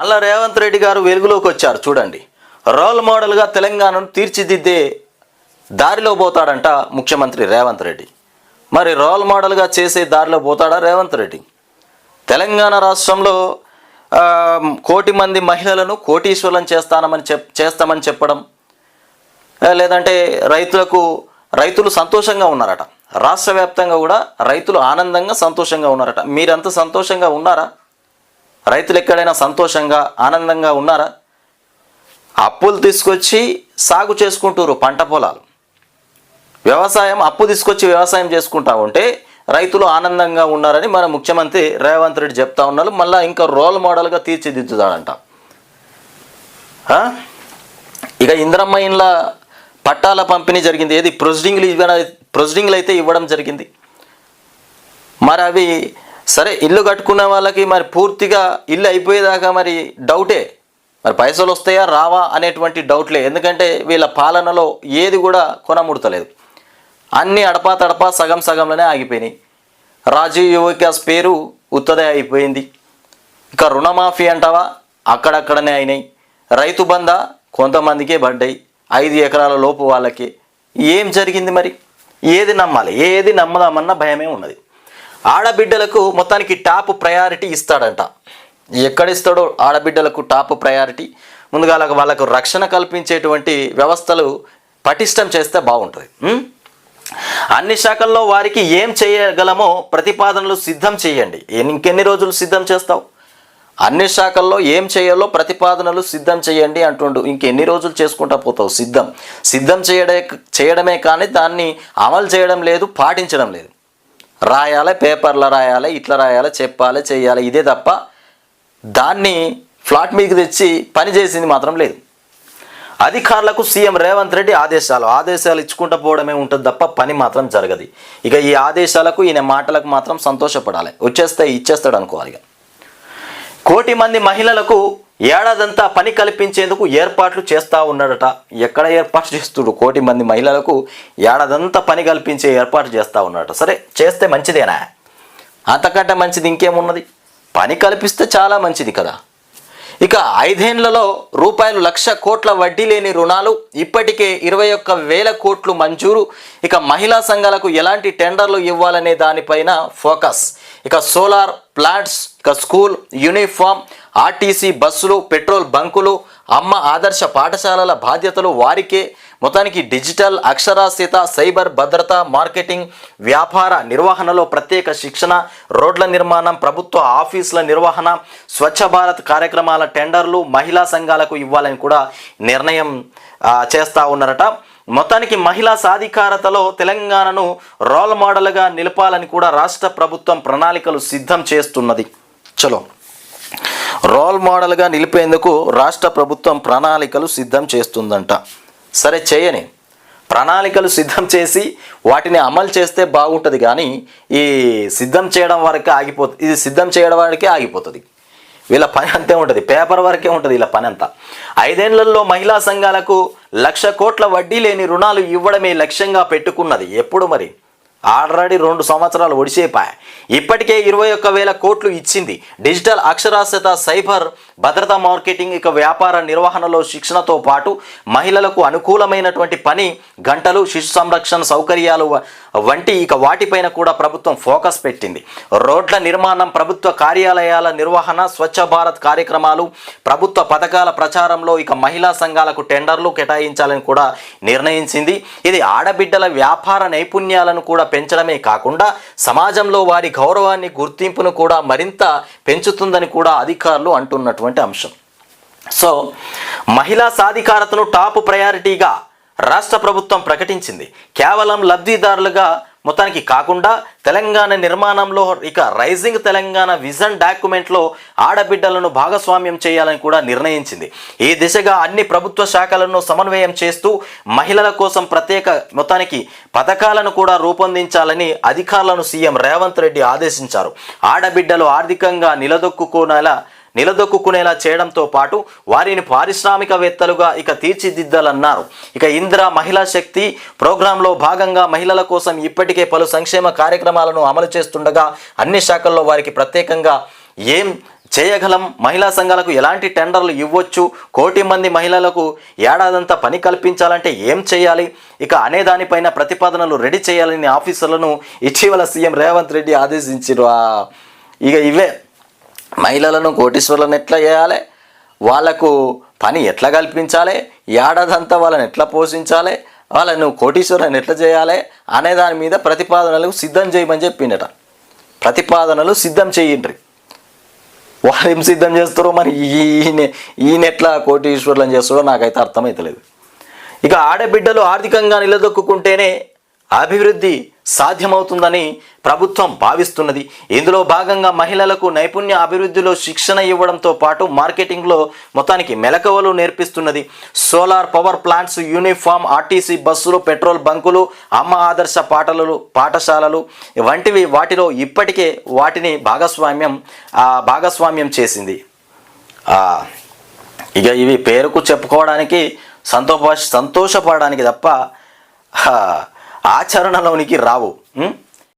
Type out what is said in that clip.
మళ్ళా రేవంత్ రెడ్డి గారు వెలుగులోకి వచ్చారు చూడండి. రోల్ మోడల్గా తెలంగాణను తీర్చిదిద్దే దారిలో పోతాడంట ముఖ్యమంత్రి రేవంత్ రెడ్డి. మరి రోల్ మోడల్గా చేసే దారిలో పోతాడా రేవంత్ రెడ్డి? తెలంగాణ రాష్ట్రంలో కోటి మంది మహిళలను కోటీశ్వరులను చేస్తానమని చెప్ చేస్తామని చెప్పడం లేదంటే రైతులకు రైతులు సంతోషంగా ఉన్నారట. రాష్ట్ర వ్యాప్తంగా కూడా రైతులు ఆనందంగా సంతోషంగా ఉన్నారట. మీరంత సంతోషంగా ఉన్నారా? రైతులు ఎక్కడైనా సంతోషంగా ఆనందంగా ఉన్నారా? అప్పులు తీసుకొచ్చి సాగు చేసుకుంటారు పంట పొలాలు. వ్యవసాయం అప్పు తీసుకొచ్చి వ్యవసాయం చేసుకుంటా ఉంటే రైతులు ఆనందంగా ఉన్నారని మన ముఖ్యమంత్రి రేవంత్ రెడ్డి చెప్తా ఉన్నారు. మళ్ళీ ఇంకా రోల్ మోడల్గా తీర్చిదిద్దుతాడంట. ఇక ఇంద్రమ్మ ఇండ్ల పట్టాల పంపిణీ జరిగింది. ఏది? ప్రొసీడింగ్లు ఇవ్వడం ప్రొసీడింగ్లు అయితే ఇవ్వడం జరిగింది. మరి అవి సరే ఇల్లు కట్టుకున్న వాళ్ళకి మరి పూర్తిగా ఇల్లు అయిపోయేదాకా మరి డౌటే. మరి పైసలు వస్తాయా రావా అనేటువంటి డౌట్లే. ఎందుకంటే వీళ్ళ పాలనలో ఏది కూడా కొనముడతలేదు. అన్నీ అడపా తడపా సగం సగంలోనే ఆగిపోయినాయి. రాజీవ్ యువకాస్ పేరు ఉత్తదే అయిపోయింది. ఇక రుణమాఫీ అంటావా? అక్కడక్కడనే అయినాయి. రైతు బంద కొంతమందికే పడ్డాయి. ఐదు ఎకరాల లోపు వాళ్ళకి. ఏం జరిగింది మరి? ఏది నమ్మాలి? ఏది నమ్మదామన్న భయమే ఉన్నది. ఆడబిడ్డలకు మొత్తానికి టాప్ ప్రయారిటీ ఇస్తాడంట. ఎక్కడిస్తాడో ఆడబిడ్డలకు టాప్ ప్రయారిటీ. ముందుగా వాళ్ళకు- వాళ్ళకు రక్షణ కల్పించేటువంటి వ్యవస్థలు పటిష్టం చేస్తే బాగుంటుంది. అన్ని శాఖల్లో వారికి ఏం చేయగలమో ప్రతిపాదనలు సిద్ధం చేయండి. ఇంకెన్ని రోజులు సిద్ధం చేస్తావు? అన్ని శాఖల్లో ఏం చేయాలో ప్రతిపాదనలు సిద్ధం చేయండి అంటుండు. ఇంకెన్ని రోజులు చేసుకుంటా పోతావు? సిద్ధం. సిద్ధం చేయడే చేయడమే కానీ దాన్ని అమలు చేయడం లేదు పాటించడం లేదు. రాయాలి పేపర్లో రాయాలి ఇట్లా రాయాలి చెప్పాలి చేయాలి ఇదే తప్ప దాన్ని ఫ్లాట్ మీకు తెచ్చి పని చేసింది మాత్రం లేదు. అధికారులకు సీఎం రేవంత్ రెడ్డి ఆదేశాలు. ఆదేశాలు ఇచ్చుకుంటూ పోవడమే ఉంటుంది తప్ప పని మాత్రం జరగదు. ఇక ఈ ఆదేశాలకు ఈయన మాటలకు మాత్రం సంతోషపడాలి. వచ్చేస్తే ఇచ్చేస్తాడు అనుకోవాలి ఇక. కోటి మంది మహిళలకు ఏడాదంతా పని కల్పించేందుకు ఏర్పాట్లు చేస్తూ ఉన్నాడట. ఎక్కడ ఏర్పాటు చేస్తుడు? కోటి మంది మహిళలకు ఏడాదంతా పని కల్పించే ఏర్పాటు చేస్తూ ఉన్నాడట. సరే చేస్తే మంచిదేనా? అంతకంటే మంచిది ఇంకేమున్నది? పని కల్పిస్తే చాలా మంచిది కదా. ఇక ఐదేండ్లలో రూపాయలు లక్ష కోట్ల వడ్డీ లేని రుణాలు ఇప్పటికే ఇరవై ఒక్క వేల కోట్లు మంజూరు. ఇక మహిళా సంఘాలకు ఎలాంటి టెండర్లు ఇవ్వాలనే దానిపైన ఫోకస్. ఇక సోలార్ ఫ్లాట్స్ ఇక స్కూల్ యూనిఫామ్ ఆర్టీసీ బస్సులు పెట్రోల్ బంకులు అమ్మ ఆదర్శ పాఠశాలల బాధ్యతలు వారికే. మొత్తానికి డిజిటల్ అక్షరాస్యత సైబర్ భద్రత మార్కెటింగ్ వ్యాపార నిర్వహణలో ప్రత్యేక శిక్షణ రోడ్ల నిర్మాణం ప్రభుత్వ ఆఫీసుల నిర్వహణ స్వచ్ఛ భారత్ కార్యక్రమాల టెండర్లు మహిళా సంఘాలకు ఇవ్వాలని కూడా నిర్ణయం చేస్తూ చేస్తా ఉన్నారట. మొత్తానికి మహిళా సాధికారతలో తెలంగాణను రోల్ మోడల్గా నిలపాలని కూడా రాష్ట్ర ప్రభుత్వం ప్రణాళికలు సిద్ధం చేస్తున్నది. చలో. రోల్ మోడల్గా నిలిపేందుకు రాష్ట్ర ప్రభుత్వం ప్రణాళికలు సిద్ధం చేస్తుందంట. సరే చేయని. ప్రణాళికలు సిద్ధం చేసి వాటిని అమలు చేస్తే బాగుంటుంది కానీ ఈ సిద్ధం చేయడం వరకు ఆగిపోతుంది ఇది సిద్ధం చేయడం వరకే ఆగిపోతుంది. వీళ్ళ పని అంతే ఉంటుంది. పేపర్ వరకే ఉంటుంది వీళ్ళ పని అంతా. ఐదేళ్ళలో మహిళా సంఘాలకు లక్ష కోట్ల వడ్డీ లేని రుణాలు ఇవ్వడమే లక్ష్యంగా పెట్టుకున్నది. ఎప్పుడు మరి? ఆల్రెడీ రెండు సంవత్సరాలు ఒడిసేపాయ ఇప్పటికే ఇరవై ఒక్క వేల కోట్లు ఇచ్చింది. డిజిటల్ అక్షరాస్యత సైబర్ భద్రతా మార్కెటింగ్ ఇక వ్యాపార నిర్వహణలో శిక్షణతో పాటు మహిళలకు అనుకూలమైనటువంటి పని గంటలు శిశు సంరక్షణ సౌకర్యాలు వ- వంటి ఇక వాటిపైన కూడా ప్రభుత్వం ఫోకస్ పెట్టింది. రోడ్ల నిర్మాణం ప్రభుత్వ కార్యాలయాల నిర్వహణ స్వచ్ఛ భారత్ కార్యక్రమాలు ప్రభుత్వ పథకాల ప్రచారంలో ఇక మహిళా సంఘాలకు టెండర్లు కేటాయించాలని కూడా నిర్ణయించింది. ఇది ఆడబిడ్డల వ్యాపార నైపుణ్యాలను కూడా పెంచడమే కాకుండా సమాజంలో వారి గౌరవాన్ని గుర్తింపును కూడా మరింత పెంచుతుందని కూడా అధికారులు అంటున్నటువంటి అంశం. సో మహిళా సాధికారతను టాప్ ప్రయారిటీగా రాష్ట్ర ప్రభుత్వం ప్రకటించింది. కేవలం లబ్ధిదారులుగా మొత్తానికి కాకుండా తెలంగాణ నిర్మాణంలో ఇక రైజింగ్ తెలంగాణ విజన్ డాక్యుమెంట్లో ఆడబిడ్డలను భాగస్వామ్యం చేయాలని కూడా నిర్ణయించింది. ఈ దిశగా అన్ని ప్రభుత్వ శాఖలను సమన్వయం చేస్తూ మహిళల కోసం ప్రత్యేక మొత్తానికి పథకాలను కూడా రూపొందించాలని అధికారులను సీఎం రేవంత్ రెడ్డి ఆదేశించారు. ఆడబిడ్డలు ఆర్థికంగా నిలదొక్కుకునేలా నిలదొక్కునేలా చేయడంతో పాటు వారిని పారిశ్రామికవేత్తలుగా ఇక తీర్చిదిద్దాలన్నారు. ఇక ఇందిరా మహిళా శక్తి ప్రోగ్రాంలో భాగంగా మహిళల కోసం ఇప్పటికే పలు సంక్షేమ కార్యక్రమాలను అమలు చేస్తుండగా అన్ని శాఖల్లో వారికి ప్రత్యేకంగా ఏం చేయగలం? మహిళా సంఘాలకు ఎలాంటి టెండర్లు ఇవ్వచ్చు? కోటి మంది మహిళలకు ఏడాదంతా పని కల్పించాలంటే ఏం చేయాలి? ఇక అనే దానిపైన ప్రతిపాదనలు రెడీ చేయాలని ఆఫీసర్లను ఇటీవల సీఎం రేవంత్ రెడ్డి ఆదేశించారు ఇక ఇవే. మహిళలను కోటీశ్వరులను ఎట్లా చేయాలి? వాళ్ళకు పని ఎట్లా కల్పించాలి? ఏడాదంతా వాళ్ళని ఎట్లా పోషించాలి? వాళ్ళను కోటీశ్వరులను ఎట్లా చేయాలి? అనే దాని మీద ప్రతిపాదనలు సిద్ధం చేయమని చెప్పిండట. ప్రతిపాదనలు సిద్ధం చేయండి వాళ్ళు ఏం సిద్ధం చేస్తారో మరి ఈయన ఈయన ఎట్లా కోటీశ్వరులను చేస్తాడో నాకైతే అర్థమవుతలేదు ఇక ఆడబిడ్డలు ఆర్థికంగా నిలదొక్కుంటేనే అభివృద్ధి సాధ్యమవుతుందని ప్రభుత్వం భావిస్తున్నది. ఇందులో భాగంగా మహిళలకు నైపుణ్య అభివృద్ధిలో శిక్షణ ఇవ్వడంతో పాటు మార్కెటింగ్లో మొత్తానికి మెలకువలు నేర్పిస్తున్నది. Solar power plants uniform RTC బస్సులు పెట్రోల్ బంకులు అమ్మ ఆదర్శ పాటలు పాఠశాలలు వంటివి వాటిలో ఇప్పటికే వాటిని భాగస్వామ్యం భాగస్వామ్యం చేసింది. ఇక ఇవి పేరుకు చెప్పుకోవడానికి సంతోష సంతోషపడడానికి తప్ప ఆచరణలోనికి రావు.